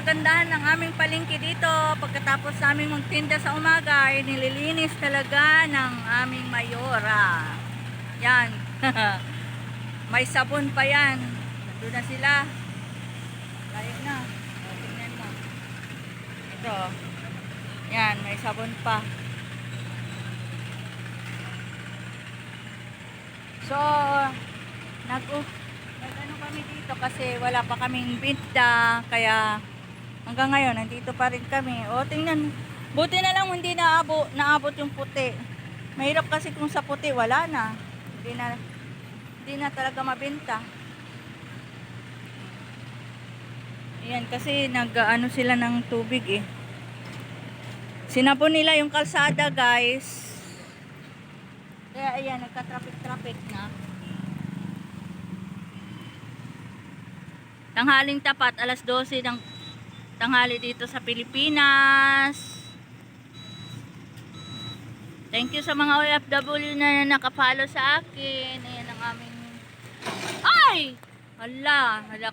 kagandahan ng aming palengke dito. Pagkatapos namin magtinda sa umaga, ay nililinis talaga ng aming mayora. Yan. May sabon pa yan. Nandun na sila. Layo na. O, tingnan. Ito. Yan, may sabon pa. So, nag nag-ano kami dito kasi wala pa kaming binta kaya hanggang ngayon nandito pa rin kami. O tingnan, buti na lang hindi naabot, naabot yung puti. Mahirap kasi kung sa puti wala na. Hindi na hindi na talaga mabenta. Ayan kasi nag-ano sila ng tubig eh. Sinabon nila yung kalsada guys. Kaya ayan, nagka-traffic-traffic na. Tanghaling tapat, alas 12 ng tanghali dito sa Pilipinas. Thank you sa mga OFW na nakapalo sa akin. Ayan ang aming... Ay! Hala, hala